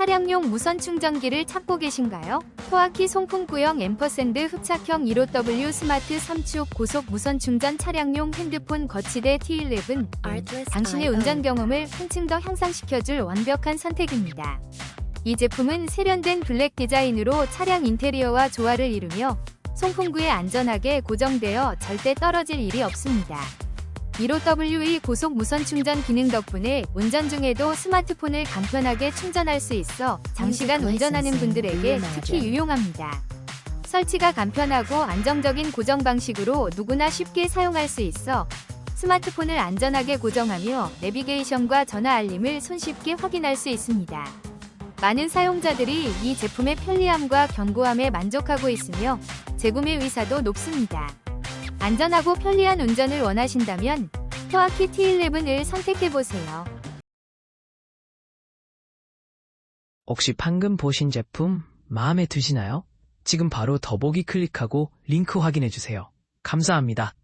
차량용 무선 충전기를 찾고 계신가요? 토아키 송풍구형 앰퍼샌드 흡착형 15W 스마트 3축 고속 무선 충전 차량용 핸드폰 거치대 T11은 당신의 운전 경험을 한층 더 향상시켜줄 완벽한 선택입니다. 이 제품은 세련된 블랙 디자인으로 차량 인테리어와 조화를 이루며 송풍구에 안전하게 고정되어 절대 떨어질 일이 없습니다. 15W의 고속 무선 충전 기능 덕분에 운전 중에도 스마트폰을 간편하게 충전할 수 있어 장시간 운전하는 분들에게 특히 유용합니다. 설치가 간편하고 안정적인 고정 방식으로 누구나 쉽게 사용할 수 있어 스마트폰을 안전하게 고정하며 내비게이션과 전화 알림을 손쉽게 확인할 수 있습니다. 많은 사용자들이 이 제품의 편리함과 견고함에 만족하고 있으며 재구매 의사도 높습니다. 안전하고 편리한 운전을 원하신다면 토아키 T11을 선택해보세요. 혹시 방금 보신 제품 마음에 드시나요? 지금 바로 더보기 클릭하고 링크 확인해주세요. 감사합니다.